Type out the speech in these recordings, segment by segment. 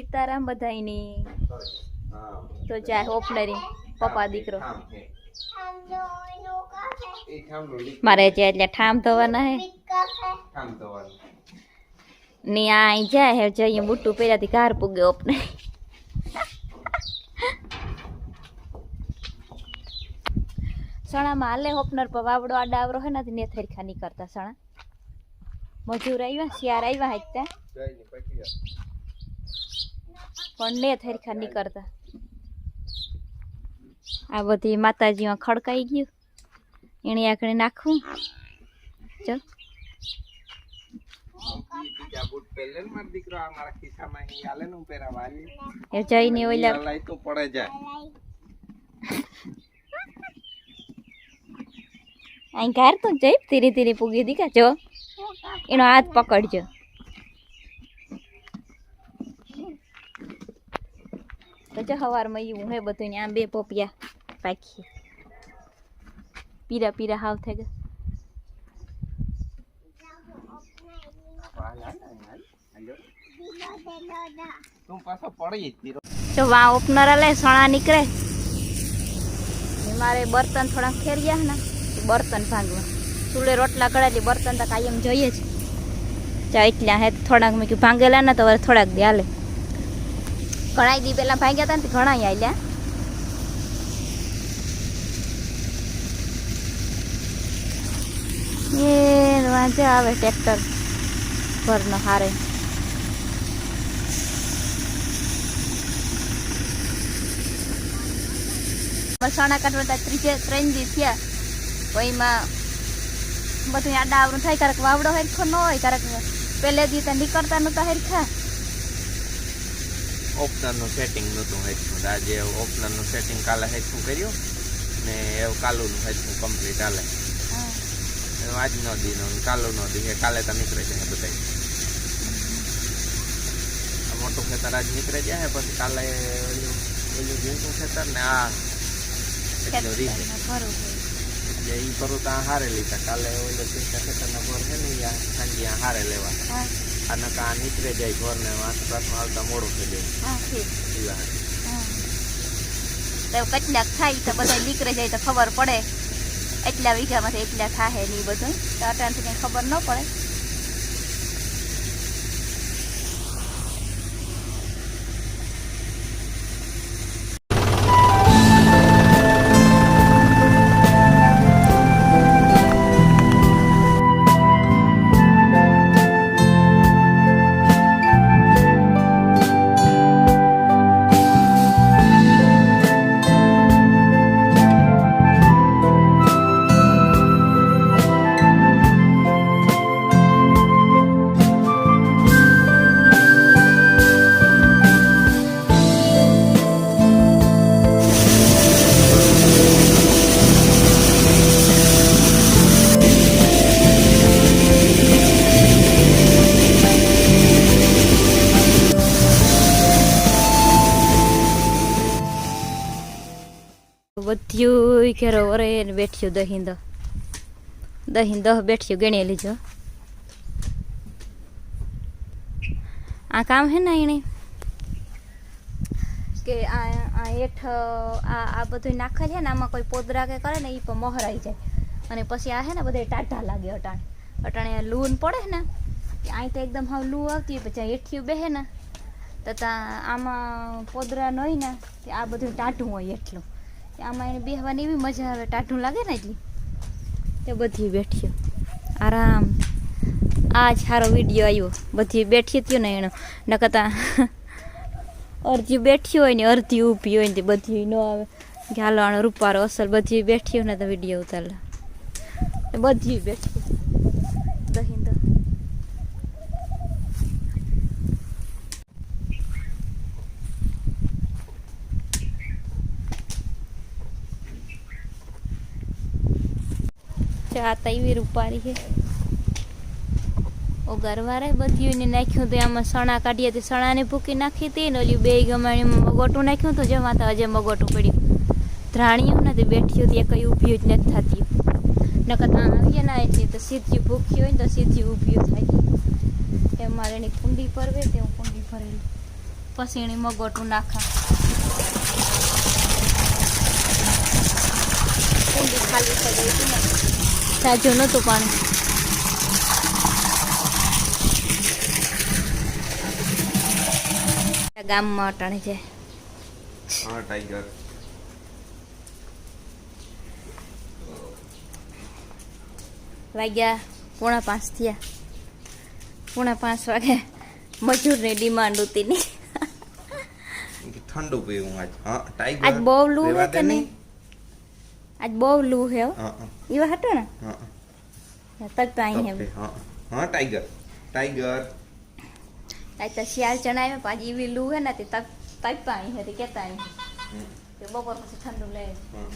સીતારામ બધાઈની હા. તો જાય હોપનરી પપ્પા દીકરો. હે. મારે જે એટલે ઠામ ધોવાના હે. ની આ જાય હે જઈએ બુટ્ટું પહેલાથી કાર પૂગે ઓપને સણામાં હાલે હોપનર પર વાવડો આડાવરો હે ને ને થરખા નહીં કરતા સણા. મજૂર આવ્યા શિયાર આવ્યા આ. પણ ને થરખા નહીં કરતા. આ બધી માતાજીમાં ખડકાઈ ગયું. એને આગળ નાખવું. ચલ. જઈને ઓલા તો પડે અહીં ઘાર તો જઈ ધીરે ધીરે પૂગી દીકા જો. એનો હાથ પકડજો. તો જો હવારમાં એવું હે બધું ને આમ બે પોપિયા પાખી પીરા પીરા હાવ થઈ ગયા. જ વા ઓપનર લે સણા નીકળે. મારે બર્તન થોડાક ખેર્યા ને બર્તન ભાંગવા. ચૂલે રોટલા કડાલી બર્તન તો કાયમ જોઈએ ચા એટલા હે, થોડાક મેં ભાંગેલા ને તો થોડાક દે હાલે ઘણા દી પહેલા ભાંગ્યા હતા ને ઘણા આવ્યા એ વાંચે આવે ટ્રેક્ટર ઘરનો હારે. મસાણા કાઢવા ત્રીજે ત્રણ દી થયા. એમાં બધું આડા આવડું થાય, ક્યારેક વાવડો હરખો ન હોય, ક્યારેક પહેલે દી તો નીકળતા નહોતા હરખા. ઓપનરનું સેટિંગ નહોતું હેઠું આજે ઓપનરનું સેટિંગ કાલે હેઠું કર્યું ને એવું કાલુનું હેઠું કમ્પ્લીટ હાલે. આજનો દીનો કાલુનો દી છે કાલે તો નીકળે છે બધા મોટું ખેતર આજ નીકળે જાય પછી કાલે ઓલું ઓલું ઝીણકું ખેતર ને આ એટલું રીતે એટલે ઈ કરું તો હારે લીધા. કાલે ઓલો ખેતરના ભર છે ને સાંજે હારે લેવા. નકા આ નીકળે જાય ઘરને આસપાસમાં આવતા મોડું થઈ જાય. તો કેટલાક થાય તો બધા નીકળી જાય તો ખબર પડે. એટલા વીઘામાંથી એટલા થાય ને એ બધું. તો અટાણથી કંઈ ખબર ન પડે. વધ્યું ઘેરો વરે બેઠ્યું દહીં દહ દહીં દહ બેઠ્યું, ગણી લીજો. આ કામ હે ને એણે? આ આ આ આ બધું નાખેલ છે ને, આમાં કોઈ પોદરા કે કરે ને એ પણ મહરાઈ જાય. અને પછી આ હે ને બધે ટાટા લાગે અટાણે. અટાણે લૂન પડે ને અહીં તો એકદમ હાવ લૂ આવતી પછી હેઠિયું બેહે ને, તો આમાં પોદરા ન હોય ને આ બધું ટાઢું હોય એટલું. આમાં એને બેહવાની એવી મજા આવે ટાઢું લાગે ને એટલી તે બધી બેઠ્યો આરામ. આ જ સારો વીડિયો આવ્યો બધી બેઠી હતી ને એનો ન કરતા અડધી બેઠી હોય ને અડધી ઊભી હોય ને બધી ન આવે. કે હાલો આનો રૂપારો અસલ બધી બેઠી હોય ને તો વીડિયો ઉતારલા. બધી બેઠી દહીં દહીં ચા તૈવી રૂપારી છે. ઓ ગરવારે બધ્યું ને નાખ્યું તો આમાં સણા કાઢીએ તો સણાને ભૂકી નાખી હતી ને ઓલી બે ગમાણીમાં મગોટું નાખ્યું તો જેમાં તો હજે મગોટું પડ્યું. ધ્રાણીયું નથી બેઠી હતી, એ કઈ ઊભી જ નથી થતી. નકર આવીએ ના એટલે તો સીધી ભૂખી હોય ને તો સીધી ઊભી થાય. એ મારે એની કુંડી પરવે તે હું કુંડી ભરેલી. પછી એની મગોટું નાખા. કુંડી ખાલી થઈ ગઈ હતી ને. તાજું નહોતું પાણી. પણ ગામમાં અટાણે છે. હા ટાઈગર. વાગ્યા પોણા પાંચ થયા. પોણા પાંચ વાગે મજૂરની ડિમાન્ડ હતી ની ઠંડુ પીવું આજ. હા ટાઈગર આજ બહુ લૂ કે નહીં? આજ બહુ લૂ હે હો. હા હા, એવા હતો ને હા તક તો અહીં હે ઓકે, હા હા ટાઈગર ટાઈગર આજ તો શિયાળ ચણાવે પાછી એવી લૂ હે ને તે તક તક તો અહીં હતી કેતા અહીં હમ, તે બપોર પછી ઠંડુ લે હા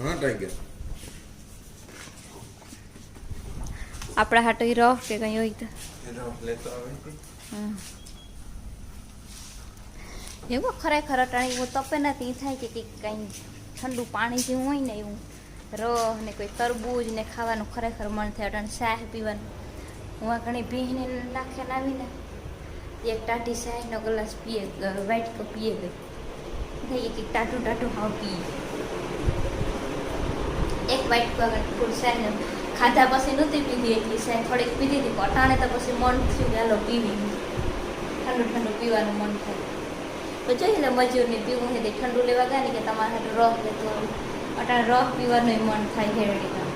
હા ટાઈગર આપણા હાટો ઈ રહ કે કઈ હોય તો એનો લેતો આવે છે. હમ. એવું ખરેખર અટાણી એવું તપે નથી ઈ થાય કે કંઈક કંઈ ઠંડુ પાણી જેવું હોય ને એવું રહ ને કોઈ તરબૂજ ને ખાવાનું ખરેખર મન થાય અટાણે શાહ પીવાનું. હું આ ઘણી ભીંને નાખે આવીને એક ટાટી શાહનો ગ્લાસ પીએ વાઇટ કપ પીએ ગઈ. થઈ એક ટાટું ટાટું હાવ પીએ. એક વાઇટ કપ ફૂલ શાહ ખાધા પછી નહોતી પીધી એટલી શાહ. થોડીક પીધી હતી અટાણે તો પછી મન થયું કે હાલો પીવી. ઠંડુ ઠંડુ પીવાનું મન થાય. તો જોઈએ ને મજૂરને પીવું છે ઠંડુ લેવા ગયા ને કે તમારે રફ લેતો અટાણે રસ પીવાનું મન થાય હેરડીમાં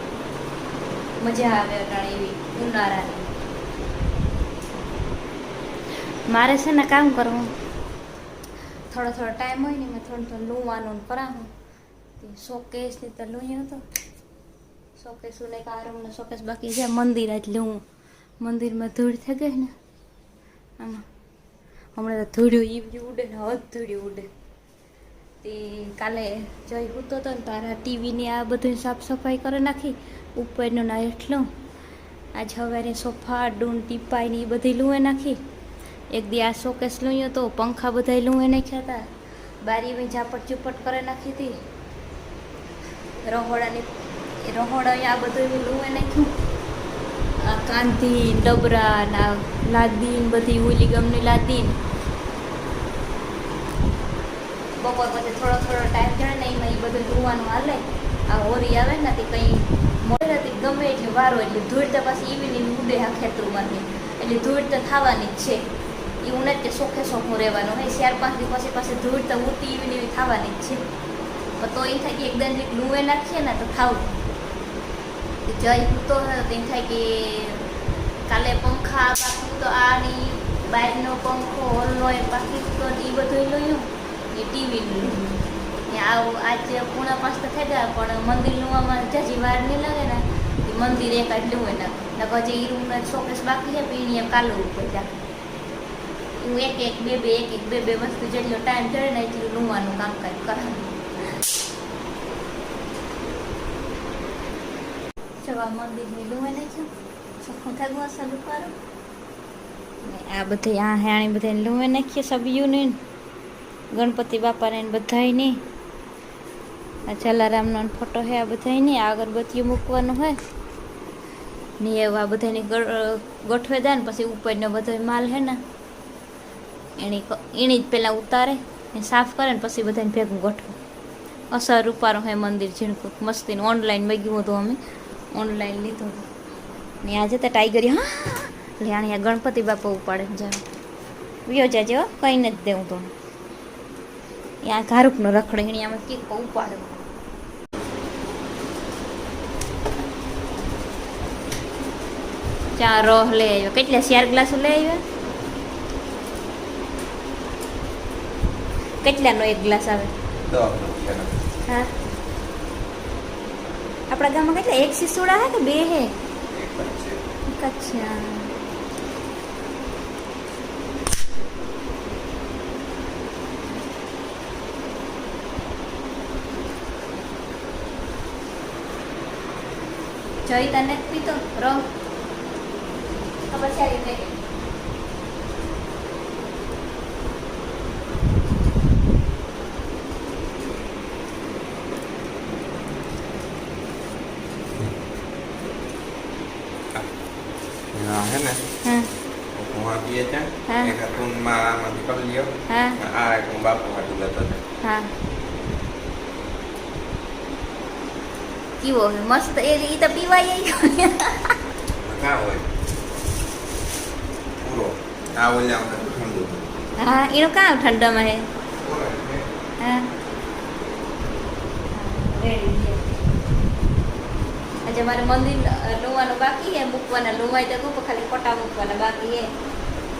મજા આવે અટાણે એવી ઉનાળાની. મારે છે ને કામ કરવું. થોડો થોડો ટાઈમ હોય ને મેં થોડું થોડું લૂવાનું તે શોકેસ ને તો લુયો હતો શોકેસ ને કારમ ને શોકેસ બાકી છે. મંદિર જ લઉં મંદિરમાં ધૂળ થઈ ગઈ ને. આમાં હમણાં તો ધૂળ્યું, ઈ બી ઉડે ને હદ ધૂળ્યું ઉડે. તે કાલે જઈ હૂતો હતો ને તારા ટીવીની આ બધું સાફ સફાઈ કરી નાખી, ઉપરનું ના એટલું. આજ સવારે સોફા, ડૂન, ટીપાઈ ને એ બધી લૂએ નાખી. એક દી આ શોકેસ લુયો તો પંખા બધા લૂએ નાખ્યા હતા બારી મેં ઝાપટ ચૂપટ કરી નાખી હતી રહોડાની, રહોડા આ બધું લૂએ નાખ્યું. કાંધી ડબરા, ના, લાદીન, બધી ઓલી ગમની લાદીન. બપોર પછી થોડો થોડો ટાઈમ થયો ને એમાં એ બધું ધોવાનું હાલે. આ હોરી આવે ને તે કંઈ મોડે નથી ગમે એટલે વારો, એટલે ધૂળ તો પછી ઈવીની ઉડે આ ખેતરમાંથી. એટલે ધૂળ તો થવાની જ છે. એ ઉને કે સોખે સોખું રહેવાનું હોય. ચાર પાંચ દિવસ પછી પાછી ધૂળ તો ઉડતી એવી થવાની જ છે. તો એ થાય કે એકદમ જે લુએ નાખીએ ને તો થાવું જય તો તેમ થાય કે કાલે પંખા પાકું તો આની બહારનો પંખો હોલનો એ તો એ બધું લોયું એ ટીવી લોયું આવું આજે પૂણા પાંચ તો થઈ ગયા પણ મંદિરનું આમાં જાજી વાર નહીં લાગે ને એ મંદિર એક જ લેવું એના નકર પછી એ રૂમના શોકેસ બાકી છે પીણી એમ કાલું ઉપર જા હું એક એક બે બે એક એક બે બે વસ્તુ જેટલો ટાઈમ ચડે ને એટલું લુવાનું કામકાજ કરાવું જવા હશે રૂપારું આ બધી આ હેણી બધા લુવે નાખીએ સભ્યુને. ગણપતિ બાપાને ને બધાયની. આ જલારામનો ફોટો હે આ બધાયની. આ અગરબત્તીઓ મૂકવાનું હોય. ને એવા બધાને ગોઠવે દે ને પછી ઉપરનો બધો માલ હે ને, એની એની જ પહેલાં ઉતારે ને સાફ કરે ને પછી બધાને ભેગું ગોઠવે. અસર રૂપારો હે મંદિર ઝીણકું. મસ્તીનું ઓનલાઈન મગ્યું હતું અમે. ઓનલાઈન લીધું. ને આજે તો ટાઈગરી હા લે અહીંયા ગણપતિ બાપા ઉપાડે જાવ વ્યો જાજો કંઈ નથી દેવું તો. ત્યાં ઘારૂકનો રખડો એને આમાં કેક ઉપાડ્યો. ચા રહ લઈ આવ્યો. કેટલા ચાર ગ્લાસો લઈ આવ્યા? કેટલાનો એક ગ્લાસ આવે? હા? આપણા ગામમાં કેટલા એક શિશુડા હે કે બે હે અચ્છા જઈ તને પીતો રંગ ખબર છે આવી ગઈ હા હે ને હા હું પીએ છે હા. એક હાથમાં આમાંથી કરી લ્યો હા આ ba po લેતો હતો હા કેવો હે મસ્ત એ ઈ તો પીવાય ઈ. કા હોય પૂરો આ ઓલા હતું ઠંડુ હા એનો કામ ઠંડામાં હે હા આજે મારે મંદિર લોવાનું બાકી હે મૂકવાના લોવાય તો ખાલી ફોટા મૂકવાના બાકી હે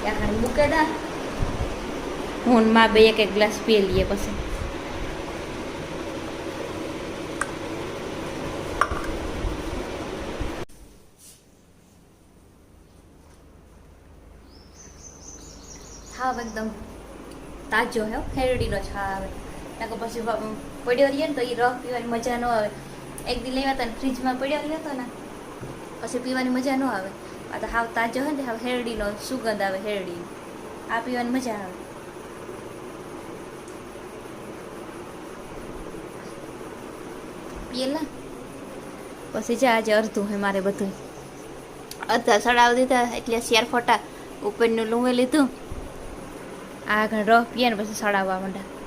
ત્યાં દા. હું ને માં બે એક એક ગ્લાસ પી લઈએ પછી. છાવ એકદમ તાજો હે હો, ખેરડીનો છાવ આવે. નાકો પછી પડ્યો રહીએ ને તો એ રસ પીવાની મજા ન આવે. એક દી લેવા હતા ફ્રીજમાં પડ્યો રહ્યો હતો ને પછી પીવાની મજા ન આવે. આ તો હાવ તાજો હોય ને હાવ હેરડીનો સુગંધ આવે હેરડી. આ પીવાની મજા આવે. પીએલા પછી જા, આજે અડધું હે મારે બધું અડધા સડાવી દીધા, એટલે શેર ફોટા ઉપરનું લૂંવે લીધું. આગળ રફ પીએ ને પછી સડાવવા માંડ્યા